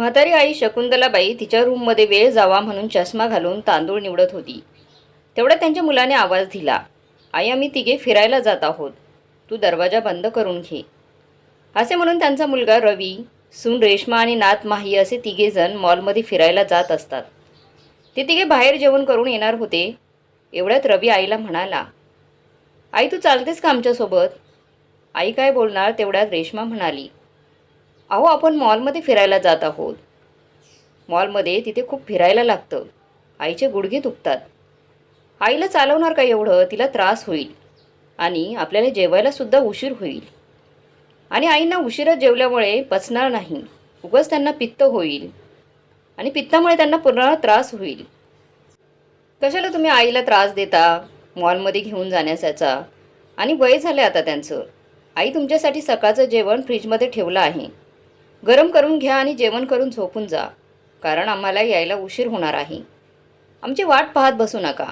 म्हातारी आई शकुंतलाबाई तिच्या रूममध्ये वेळ जावा म्हणून चष्मा घालून तांदूळ निवडत होती. तेवढ्या त्यांच्या मुलाने आवाज दिला आई आम्ही तिघे फिरायला जात आहोत. तू दरवाजा बंद करून घे. असे म्हणून त्यांचा मुलगा रवी सून रेश्मा आणि नात माही असे तिघेजण मॉलमध्ये फिरायला जात असतात. ते तिघे बाहेर जेवण करून येणार होते. एवढ्यात रवी आईला म्हणाला आई तू चालतेस का आमच्यासोबत? आई काय बोलणार? तेवढ्यात रेश्मा म्हणाली अहो आपण मॉलमध्ये फिरायला जात आहोत. मॉलमध्ये तिथे खूप फिरायला लागतं. आईचे गुडघे दुखतात. आईला चालवणार का एवढं? तिला त्रास होईल. आणि आपल्याला जेवायलासुद्धा उशीर होईल. आणि आईंना उशिरा जेवल्यामुळे पचणार नाही. उगाच त्यांना पित्त होईल. आणि पित्तामुळे त्यांना पूर्ण त्रास होईल. कशाला तुम्ही आईला त्रास देता? मॉलमध्ये घेऊन जाण्यासाचा आणि वय झालं आता त्यांचं. आई तुमच्यासाठी सकाळचं जेवण फ्रीजमध्ये ठेवलं आहे. गरम करून घ्या आणि जेवण करून झोपून जा. कारण आम्हाला यायला उशीर होणार आहे. आमची वाट पाहत बसू नका.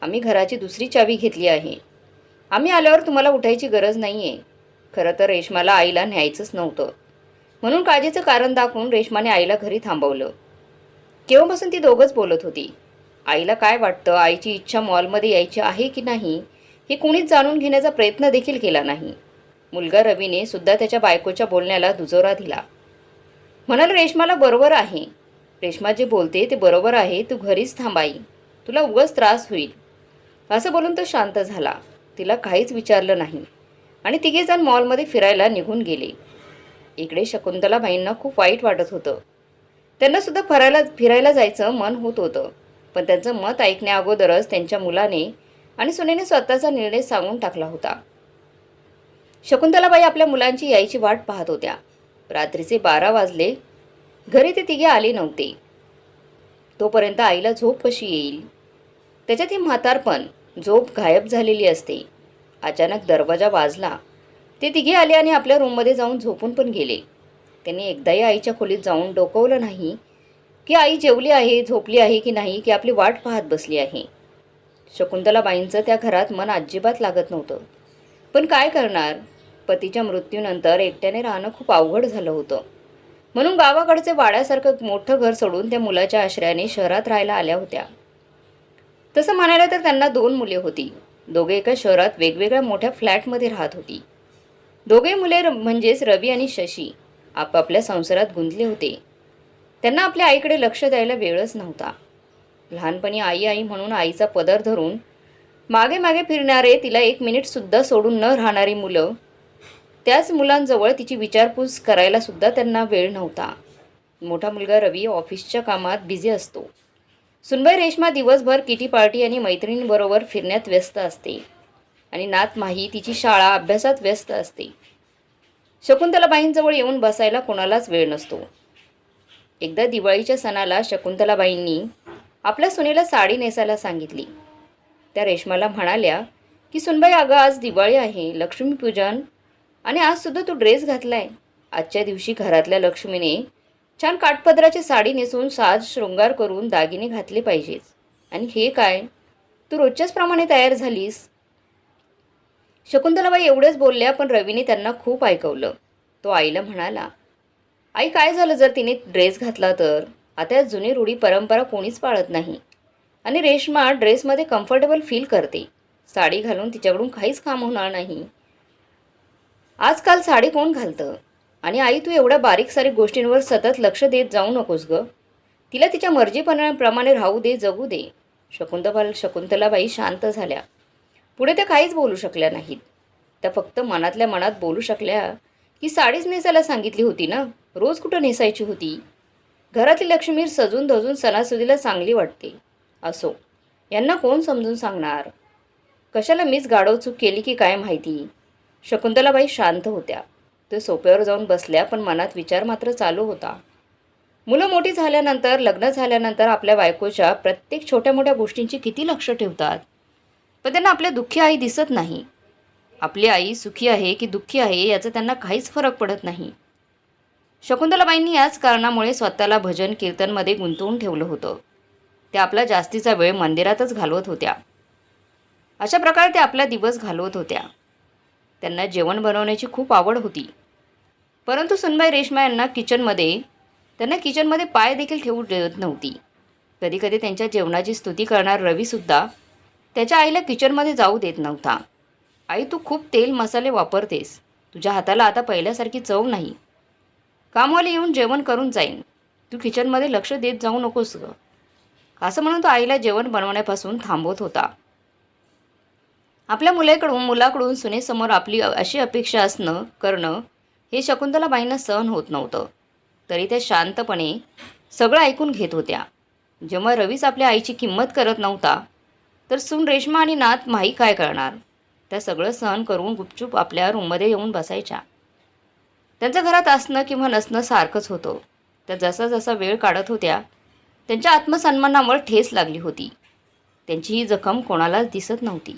आम्ही घराची दुसरी चावी घेतली आहे. आम्ही आल्यावर तुम्हाला उठायची गरज नाही आहे खरं तर रेश्माला आईला न्यायचंच नव्हतं. म्हणून काळजीचं कारण दाखवून रेश्माने आईला घरी थांबवलं. केव्हापासून ती दोघंच बोलत होती? आईला काय वाटतं? आईची इच्छा मॉलमध्ये यायची आहे की नाही? हे कुणीच जाणून घेण्याचा प्रयत्न देखील केला नाही. मुलगा रवीने सुद्धा त्याच्या बायकोच्या बोलण्याला दुजोरा दिला. म्हणाल रेश्माला बरोबर आहे. रेश्मा जे बोलते ते बरोबर आहे तू घरीच थांबाई तुला उगाच त्रास होईल. असं बोलून तो शांत झाला. तिला काहीच विचारलं नाही. आणि तिघेजण मॉलमध्ये फिरायला निघून गेले. इकडे शकुंतलाबाईंना खूप वाईट वाटत होतं. त्यांना सुद्धा फिरायला फिरायला जायचं मन होत होतं. पण त्यांचं मत ऐकण्याअगोदरच त्यांच्या मुलाने आणि सुनेने स्वतःचा निर्णय सांगून टाकला होता. शकुंतलाबाई आपल्या मुलांची यायची वाट पाहत होत्या. रात्रीचे बारा वाजले. घरी ते तिघे आले नव्हते. तोपर्यंत आईला झोप कशी येईल? त्याच्यात हे म्हातारपण झोप गायब झालेली असते. अचानक दरवाजा वाजला. ते तिघे आले आणि आपल्या रूममध्ये जाऊन झोपून पण गेले. त्यांनी एकदाही आईच्या खोलीत जाऊन डोकवलं नाही की आई जेवली आहे झोपली आहे की नाही की आपली वाट पाहत बसली आहे. शकुंतलाबाईंचं त्या घरात मन अजिबात लागत नव्हतं. पण काय करणार? पतीच्या मृत्यूनंतर एकट्याने राहणं खूप अवघड झालं होतं. म्हणून गावाकडचे वाड्यासारखं मोठं घर सोडून त्या मुलाच्या आश्रयाने शहरात राहायला आल्या होत्या. तसं म्हणायला तर त्यांना दोन मुले होती. दोघे एका शहरात वेगवेगळ्या मोठ्या फ्लॅटमध्ये राहत होती. दोघे मुले म्हणजेच रवी आणि शशी आपापल्या संसारात गुंतले होते. त्यांना आपल्या आईकडे लक्ष द्यायला वेळच नव्हता. लहानपणी आई आई म्हणून आईचा पदर धरून मागे मागे फिरणारे तिला एक मिनिटसुद्धा सोडून न राहणारी मुलं त्याच मुलांजवळ तिची विचारपूस करायला सुद्धा त्यांना वेळ नव्हता. मोठा मुलगा रवी ऑफिसच्या कामात बिझी असतो. सुनबाई रेश्मा दिवसभर किटी पार्टी आणि मैत्रिणींबरोबर फिरण्यात व्यस्त असते. आणि नात माही तिची शाळा अभ्यासात व्यस्त असते. शकुंतलाबाईंजवळ येऊन बसायला कोणालाच वेळ नसतो. एकदा दिवाळीच्या सणाला शकुंतलाबाईंनी आपल्या सुनेला साडी नेसायला सांगितली. त्या रेश्माला म्हणाल्या की सुनबाई अगं आज दिवाळी आहे. लक्ष्मीपूजन आणि आजसुद्धा तो तू ड्रेस घातलाय. आजच्या दिवशी घरातल्या लक्ष्मीने छान काठपदराची साडी नेसून साज शृंगार करून दागिने घातले पाहिजेच आणि हे काय? तू रोजच्याच प्रमाणे तयार झालीस? शकुंतलाबाई एवढेच बोलल्या पण रवीने त्यांना खूप ऐकवलं. तो आईला म्हणाला आई काय झालं जर तिने ड्रेस घातला तर? आता या जुनी रूढी परंपरा कोणीच पाळत नाही. आणि रेश्मा ड्रेसमध्ये कम्फर्टेबल फील करते. साडी घालून तिच्याकडून काहीच काम होणार नाही. आजकाल साडी कोण घालतं? आणि आई तू एवढ्या बारीक सारीक गोष्टींवर सतत लक्ष देत जाऊ नकोस ग. तिला तिच्या मर्जीपणाप्रमाणे राहू दे जगू दे. शकुंतला शकुंतलाबाई शांत झाल्या. पुढे त्या काहीच बोलू शकल्या नाहीत. त्या फक्त मनातल्या मनात बोलू शकल्या की साडीच नेसायला सांगितली होती ना? रोज कुठं नेसायची होती? घरातली लक्ष्मी सजून धजून सणासुदीला चांगली वाटते. असो यांना कोण समजून सांगणार? कशाला मीच गाडव चूक केली की काय माहिती? शकुंतलाबाई शांत होत्या. ते सोप्यावर जाऊन बसल्या पण मनात विचार मात्र चालू होता. मुलं मोठी झाल्यानंतर लग्न झाल्यानंतर आपल्या बायकोच्या प्रत्येक छोट्या मोठ्या गोष्टींची किती लक्ष ठेवतात? पण त्यांना आपल्या दुःखी आई दिसत नाही. आपली आई सुखी आहे की दुःखी आहे याचा त्यांना काहीच फरक पडत नाही. शकुंतलाबाईंनी याच कारणामुळे स्वतःला भजन कीर्तनमध्ये गुंतवून ठेवलं होतं. त्या आपला जास्तीचा वेळ मंदिरातच घालवत होत्या. अशा प्रकारे त्या आपला दिवस घालवत होत्या. त्यांना जेवण बनवण्याची खूप आवड होती. परंतु सुनबाई रेश्मा यांना किचनमध्ये त्यांना किचनमध्ये पाय देखील ठेवू देत नव्हती. कधीकधी त्यांच्या जेवणाची स्तुती करणार रवीसुद्धा त्याच्या आईला किचनमध्ये जाऊ देत नव्हता. आई तू खूप तेल मसाले वापरतेस. तुझ्या हाताला आता पहिल्यासारखी चव नाही. कामवाले येऊन जेवण करून जाईन. तू किचनमध्ये लक्ष देत जाऊ नकोस ग. असं म्हणून तो आईला जेवण बनवण्यापासून थांबवत होता. आपल्या मुलाकडून मुलाकडून सुनेसमोर आपली अशी अपेक्षा असणं करणं हे शकुंतलाबाईंना सहन होत नव्हतं. तरी त्या शांतपणे सगळं ऐकून घेत होत्या. जेव्हा रवीच आपल्या आईची किंमत करत नव्हता तर सून रेश्मा आणि नात माही काय करणार? त्या सगळं सहन करून गुपचूप आपल्या रूममध्ये येऊन बसायच्या. त्यांचं घरात असणं किंवा नसणं सारखंच होतं. त्या जसा जसा वेळ काढत होत्या त्यांच्या आत्मसन्मानावर ठेस लागली होती. त्यांची ही जखम कोणालाच दिसत नव्हती.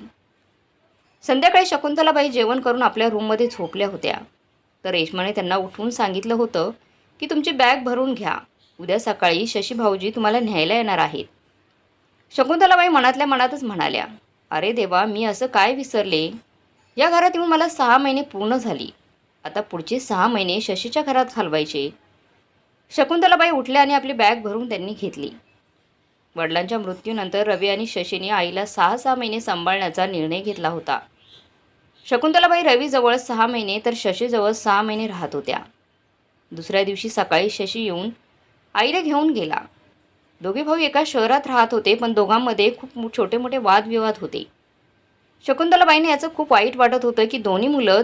संध्याकाळी शकुंतलाबाई जेवण करून आपल्या रूममध्ये झोपल्या होत्या. तर रेश्माने त्यांना उठवून सांगितलं होतं की तुमची बॅग भरून घ्या. उद्या सकाळी शशी भाऊजी तुम्हाला न्यायला येणार आहेत. शकुंतलाबाई मनातल्या मनातच म्हणाल्या अरे देवा मी असं काय विसरले? या घरात येऊन मला सहा महिने पूर्ण झाली. आता पुढचे सहा महिने शशीच्या घरात घालवायचे. शकुंतलाबाई उठल्या आणि आपली बॅग भरून त्यांनी घेतली. वडिलांच्या मृत्यूनंतर रवी आणि शशीने आईला सहा सहा महिने सांभाळण्याचा निर्णय घेतला होता. शकुंतलाबाई रवीजवळ सहा महिने तर शशीजवळ सहा महिने राहत होत्या. दुसऱ्या दिवशी सकाळी शशी येऊन आईला घेऊन गेला. दोघे भाऊ एका शहरात राहत होते पण दोघांमध्ये खूप छोटे मोठे वादविवाद होते. शकुंतलाबाईने याचं खूप वाईट वाटत होतं की दोन्ही मुलं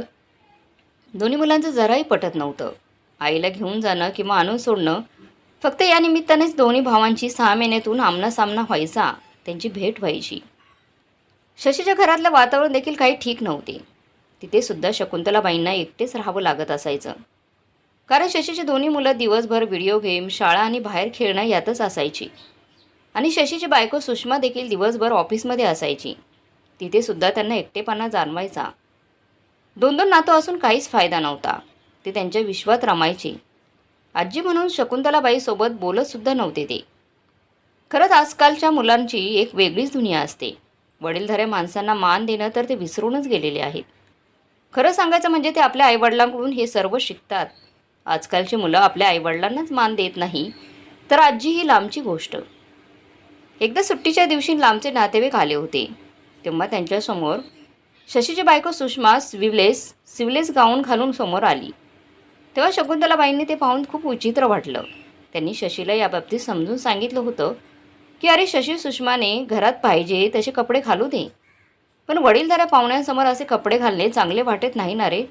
दोन्ही मुलांचं जराही पटत नव्हतं. आईला घेऊन जाणं किंवा आणून सोडणं फक्त या निमित्तानेच दोन्ही भावांची सहा महिन्यातून आमनासामना व्हायचा त्यांची भेट व्हायची. शशीच्या घरातलं वातावरण देखील काही ठीक नव्हते. तिथे सुद्धा शकुंतलाबाईंना एकटेच राहावं लागत असायचं. कारण शशीची दोन्ही मुलं दिवसभर व्हिडिओ गेम शाळा आणि बाहेर खेळणं यातच असायची. आणि शशीची बायको सुषमा देखील दिवसभर ऑफिसमध्ये असायची. तिथे सुद्धा त्यांना एकटेपणा जाणवायचा. दोन दोन नातं असून काहीच फायदा नव्हता. ते त्यांच्या विश्वात रमायचे. आजी म्हणून शकुंतलाबाईसोबत बोलतसुद्धा नव्हते ते. खरंच आजकालच्या मुलांची एक वेगळीच दुनिया असते. वडीलधाऱ्या माणसांना मान देणं तर ते विसरूनच गेलेले आहेत. खरं सांगायचं म्हणजे ते आपल्या आईवडिलांकडून हे सर्व शिकतात. आजकालची मुलं आपल्या आईवडिलांनाच मान देत नाही तर आजी ही लांबची गोष्ट. एकदा सुट्टीच्या दिवशी लांबचे नातेवाईक आले होते. तेव्हा त्यांच्यासमोर शशीची बायको सुषमा स्विवलेस सिवलेस गाऊन घालून समोर आली. तेव्हा शकुंतलाबाईंनी ते पाहून खूप विचित्र वाटलं. त्यांनी शशीला याबाबतीत समजून सांगितलं होतं की अरे शशी सुषमाने घरात पाहिजे तसे कपडे घालू दे. पण वडीलधाऱ्या पाहुण्यांसमोर असे कपडे घालणे चांगले वाटत नाही ना रे.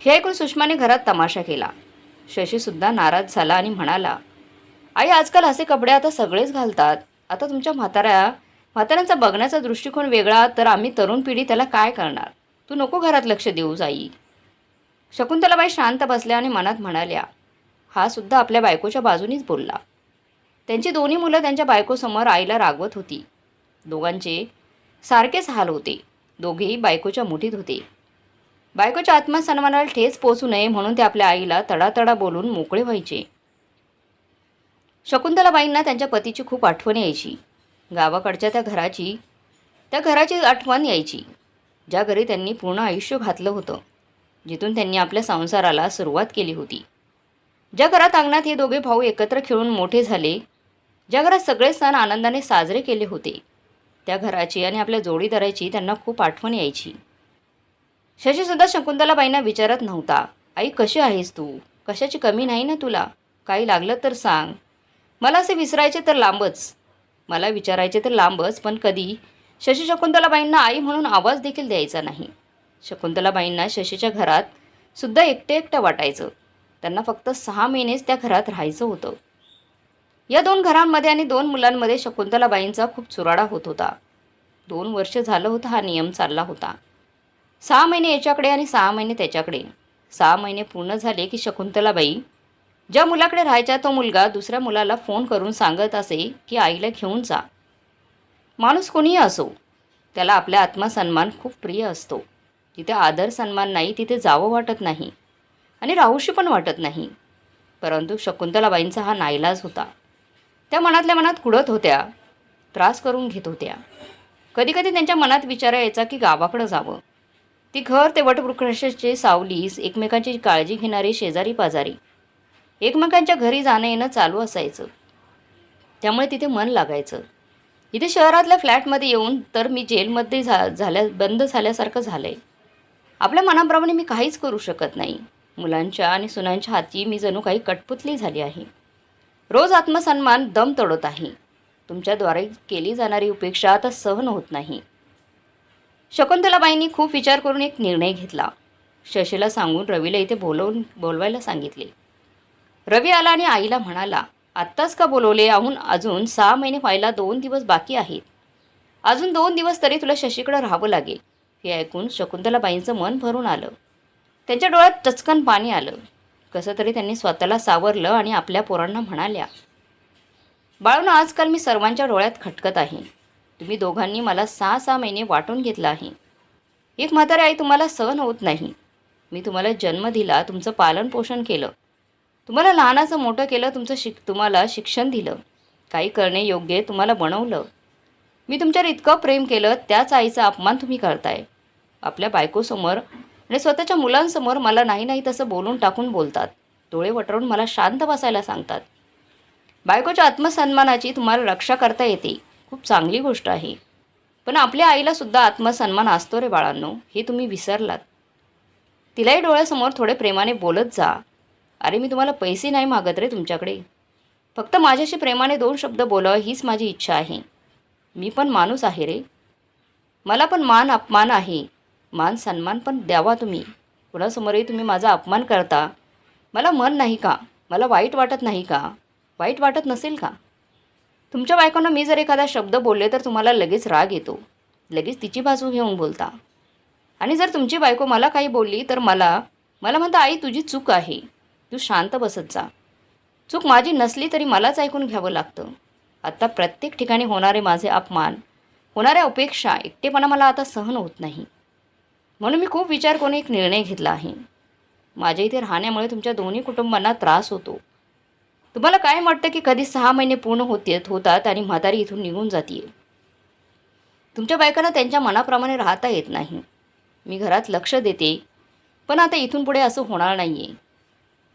हे ऐकून सुषमाने घरात तमाशा केला. शशीसुद्धा नाराज झाला आणि म्हणाला आई आजकाल असे कपडे आता सगळेच घालतात. आता तुमच्या म्हाताऱ्या म्हाताऱ्यांचा बघण्याचा दृष्टिकोन वेगळा तर आम्ही तरुण पिढी त्याला काय करणार? तू नको घरात लक्ष देऊ जाई शकुंतलाबाई शांत बसल्या आणि मनात म्हणाल्या हा सुद्धा आपल्या बायकोच्या बाजूनीच बोलला. त्यांची दोन्ही मुलं त्यांच्या बायकोसमोर आईला रागवत होती. दोघांचे सारखेच हाल होते. दोघेही बायकोच्या मुठीत होते. बायकोच्या आत्मसन्मानाला ठेच पोचू नये म्हणून ते आपल्या आईला तडातडा बोलून मोकळे व्हायचे. शकुंतलाबाईंना त्यांच्या पतीची खूप आठवण यायची. गावाकडच्या त्या घराची त्या घराची आठवण यायची ज्या घरी त्यांनी पूर्ण आयुष्य घातलं होतं जिथून त्यांनी आपल्या संसाराला सुरुवात केली होती. ज्या घरात अंगणात हे दोघे भाऊ एकत्र खेळून मोठे झाले ज्या घरात सगळे सण आनंदाने साजरे केले होते. त्या घराची आणि आपल्या जोडीदाराची त्यांना खूप आठवण यायची. शशीसुद्धा शकुंतलाबाईंना विचारत नव्हता आई कशी आहेस तू? कशाची कमी नाही ना तुला? काही लागलं तर सांग. मला असे विसरायचे तर लांबच. मला विचारायचे तर लांबच पण कधी शशी शकुंतलाबाईंना आई म्हणून आवाज देखील द्यायचा नाही. शकुंतलाबाईंना शशीच्या घरात सुद्धा एकटे एकटं वाटायचं. त्यांना फक्त सहा महिनेच त्या घरात राहायचं होतं. या दोन घरांमध्ये आणि दोन मुलांमध्ये शकुंतलाबाईंचा खूप चुराडा होत होता. दोन वर्ष झालं होतं हा नियम चालला होता. सहा महिने याच्याकडे आणि सहा महिने त्याच्याकडे. सहा महिने पूर्ण झाले की शकुंतलाबाई ज्या मुलाकडे राहायचा तो मुलगा दुसऱ्या मुलाला फोन करून सांगत असे की आईला घेऊन जा. माणूस कोणीही असो त्याला आपल्या आत्मसन्मान खूप प्रिय असतो. जिथे आदर सन्मान नाही तिथे जावं वाटत नाही आणि राहूशी पण वाटत नाही. परंतु शकुंतलाबाईंचा हा नाईलाज होता. त्या मनातल्या मनात कुडत होत्या. त्रास करून घेत होत्या. कधीकधी त्यांच्या मनात विचार यायचा की गावाकडं जावं. ती घर ते वटवृक्षाचे सावलीस एकमेकांची काळजी घेणारी शेजारी पाजारी एकमेकांच्या घरी जाणं येणं चालू असायचं. त्यामुळे तिथे मन लागायचं. इथे शहरातल्या फ्लॅटमध्ये येऊन तर मी जेलमध्ये झा झाल्या बंद झाल्यासारखं झालं आहे आपल्या मनाप्रमाणे मी काहीच करू शकत नाही. मुलांच्या आणि सुनांच्या हाती मी जणू काही कटपुतली झाली आहे. रोज आत्मसन्मान दम तोडत आहे. तुमच्याद्वारे केली जाणारी उपेक्षा आता सहन होत नाही. शकुंतलाबाईंनी खूप विचार करून एक निर्णय घेतला. शशीला सांगून रवीला इथे बोलवून बोलवायला सांगितले. रवी आला आणि आईला म्हणाला आत्ताच का बोलवले? आहून अजून सहा महिने व्हायला दोन दिवस बाकी आहेत. अजून दोन दिवस तरी तुला शशीकडे राहावं लागेल. हे ऐकून शकुंतलाबाईंचं मन भरून आलं. त्यांच्या डोळ्यात टचकन पाणी आलं. कसं तरी त्यांनी स्वतःला सावरलं आणि आपल्या पोरांना म्हणाल्या बाळून आजकाल मी सर्वांच्या डोळ्यात खटकत आहे. तुम्ही दोघांनी मला सहा सहा महिने वाटून घेतलं आहे. एक म्हातारी आई तुम्हाला सहन होत नाही. मी तुम्हाला जन्म दिला तुमचं पालनपोषण केलं. तुम्हाला लहानाचं मोठं केलं तुमचं शिक तुम्हाला शिक्षण दिलं. काही करणे योग्य तुम्हाला बनवलं. मी तुमच्यावर इतकं प्रेम केलं त्याच आईचा अपमान तुम्ही करताय. आपल्या बायकोसमोर आणि स्वतःच्या मुलांसमोर मला नाही नाही तसं बोलून टाकून बोलतात. डोळे वटरून मला शांत बसायला सांगतात. बायकोच्या आत्मसन्मानाची तुम्हाला रक्षा करता येते. खूप चांगली गोष्ट आहे. पण आपल्या आईला सुद्धा आत्मसन्मान असतो रे बाळांनो हे तुम्ही विसरलात. तिलाही डोळ्यासमोर थोडे प्रेमाने बोलत जा. अरे मी तुम्हाला पैसे नाही मागत रे तुमच्याकडे. फक्त माझ्याशी प्रेमाने दोन शब्द बोलावं हीच माझी इच्छा आहे. मी पण माणूस आहे रे. मला पण मान अपमान आहे. मान सन्मान पण द्यावा तुम्ही. कुणासमोरही तुम्ही माझा अपमान करता. मला मन नाही का? मला वाईट वाटत नाही का? वाईट वाटत नसेल का? तुमच्या बायकोनं मी जर एखादा शब्द बोलले तर तुम्हाला लगेच राग येतो. लगेच तिची बाजू घेऊन बोलता. आणि जर तुमची बायको मला काही बोलली तर मला मला म्हणता आई तुझी चूक आहे. तू शांत बसत जा. चूक माझी नसली तरी मलाच ऐकून घ्यावं लागतं. आत्ता प्रत्येक ठिकाणी होणारे माझे अपमान होणाऱ्या अपेक्षा एकटेपणा मला आता सहन होत नाही. म्हणून मी खूप विचार करून एक निर्णय घेतला आहे. माझ्या इथे राहण्यामुळे तुमच्या दोन्ही कुटुंबांना त्रास होतो. तुम्हाला काय वाटतं की कधी सहा महिने पूर्ण होते होतात आणि म्हातारी इथून निघून जाते तुमच्या बायकांना त्यांच्या मनाप्रमाणे राहता येत नाही. मी घरात लक्ष देते पण आता इथून पुढे असं होणार नाही आहे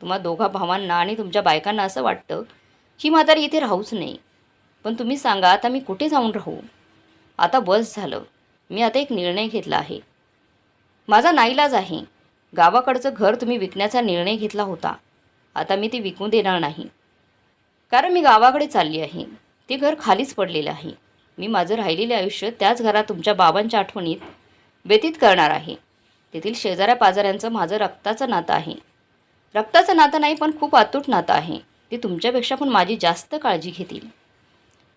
तुम्हा दोघा भावांना आणि तुमच्या बायकांना असं वाटतं की म्हातारी इथे राहूच नाही. पण तुम्ही सांगा आता मी कुठे जाऊन राहू? आता बस झालं. मी आता एक निर्णय घेतला आहे. माझा नाईलाज आहे. गावाकडचं घर तुम्ही विकण्याचा निर्णय घेतला होता. आता मी ते विकू देणार नाही. कारण मी गावाकडे चालली आहे. ते घर खालीच पडलेलं आहे. मी माझं राहिलेले आयुष्य त्याच घरात तुमच्या बाबांच्या आठवणीत व्यतीत करणार आहे. तेथील शेजाऱ्या पाजाऱ्यांचं माझं रक्ताचं नातं आहे. रक्ताचं नातं नाही पण खूप अतूट नातं आहे. ते तुमच्यापेक्षा पण माझी जास्त काळजी घेतील.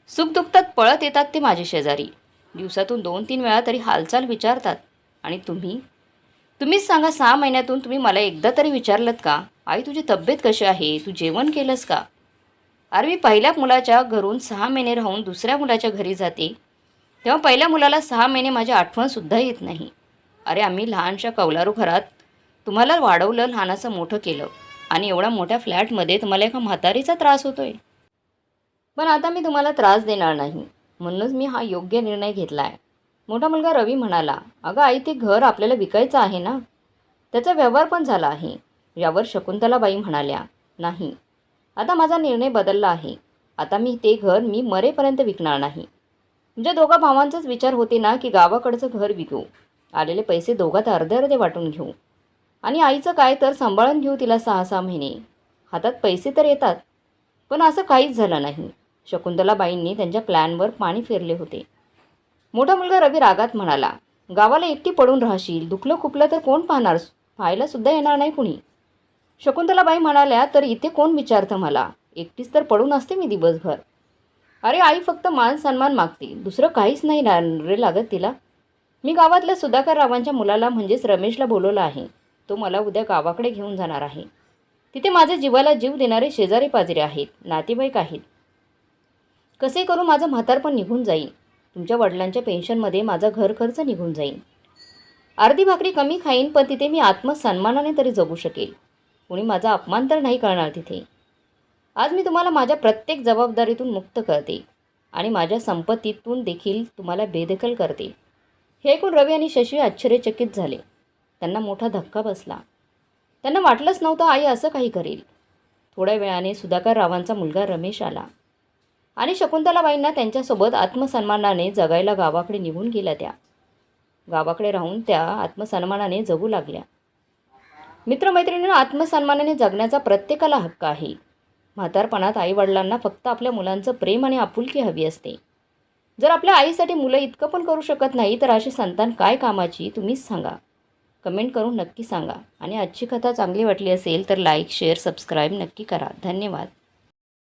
सुखदुःखात पळत येतात ते माझे शेजारी. दिवसातून दोन तीन वेळा तरी हालचाल विचारतात आणि तुम्ही तुम्हीच सांगा सहा महिन्यातून तुम्ही मला एकदा तरी विचारलं का? आई तुझी तब्येत कशी आहे? तू जेवण केलंस का? अरे मी पहिल्या मुलाच्या घरून सहा महिने राहून दुसऱ्या मुलाच्या घरी जाते. तेव्हा पहिल्या मुलाला सहा महिने माझी आठवणसुद्धा येत नाही. अरे आम्ही लहानशा कौलारू घरात तुम्हाला वाढवलं लहानाचं मोठं केलं आणि एवढ्या मोठ्या फ्लॅटमध्ये तुम्हाला एका म्हातारीचा त्रास होतो आहे पण आता मी तुम्हाला त्रास देणार नाही. म्हणूनच मी हा योग्य निर्णय घेतला आहे मोठा मुलगा रवी म्हणाला अगं आई ते घर आपल्याला विकायचं आहे ना? त्याचा व्यवहार पण झाला आहे. यावर शकुंतलाबाई म्हणाल्या नाही. आता माझा निर्णय बदलला आहे. आता मी ते घर मी मरेपर्यंत विकणार नाही. म्हणजे दोघा भावांचाच विचार होते ना की गावाकडचं घर विकू. आलेले पैसे दोघात अर्धे अर्धे वाटून घेऊ. आणि आईचं काय तर सांभाळून घेऊ तिला सहा सहा महिने. हातात पैसे तर येतात. पण असं काहीच झालं नाही. शकुंतलाबाईंनी त्यांच्या प्लॅनवर पाणी फिरले होते. मोठा मुलगा रवी रागात म्हणाला गावाला एकटी पडून राहशील दुखलं खुपलं तर कोण पाहणार? पाहायला सुद्धा येणार नाही कुणी. शकुंतलाबाई म्हणाल्या तर इथे कोण विचारतं मला? एकटीच तर पडून असते मी दिवसभर. अरे आई फक्त मान सन्मान मागते. दुसरं काहीच नाही रे लागत तिला. मी गावातल्या सुधाकर रावांच्या मुलाला म्हणजेच रमेशला बोलवलं आहे. तो मला उद्या गावाकडे घेऊन जाणार आहे. तिथे माझ्या जीवाला जीव देणारे शेजारी पाजरे आहेत नातेवाईक आहेत. कसे करू माझं म्हातारपण निघून जाईल? तुमच्या वडिलांच्या पेन्शनमध्ये माझा घर खर्च निघून जाईल अर्धी भाकरी कमी खाईन पण तिथे मी आत्मसन्मानाने तरी जगू शकेल. कुणी माझा अपमान तर नाही करणार तिथे. आज मी तुम्हाला माझ्या प्रत्येक जबाबदारीतून मुक्त करते आणि माझ्या संपत्तीतून देखील तुम्हाला बेदखल करते. हे ऐकून रवी आणि शशी आश्चर्यचकित झाले. त्यांना मोठा धक्का बसला. त्यांना वाटलंच नव्हतं आई असं काही करेल. थोड्या वेळाने सुधाकर रावांचा मुलगा रमेश आला. आणि शकुंतलाबाईंना त्यांच्यासोबत आत्मसन्मानाने जगायला गावाकडे निघून गेल्या त्या. गावाकडे राहून त्या आत्मसन्मानाने जगू लागल्या. मित्रमैत्रिणींना आत्मसन्मानाने जगण्याचा प्रत्येकाला हक्क आहे. म्हातारपणात आईवडिलांना फक्त आपल्या मुलांचं प्रेम आणि आपुलकी हवी असते. जर आपल्या आईसाठी मुलं इतकं पण करू शकत नाही तर अशी संतान काय कामाची तुम्हीच सांगा. कमेंट करून नक्की सांगा. आणि आजची कथा चांगली वाटली असेल तर लाईक शेअर सबस्क्राईब नक्की करा. धन्यवाद.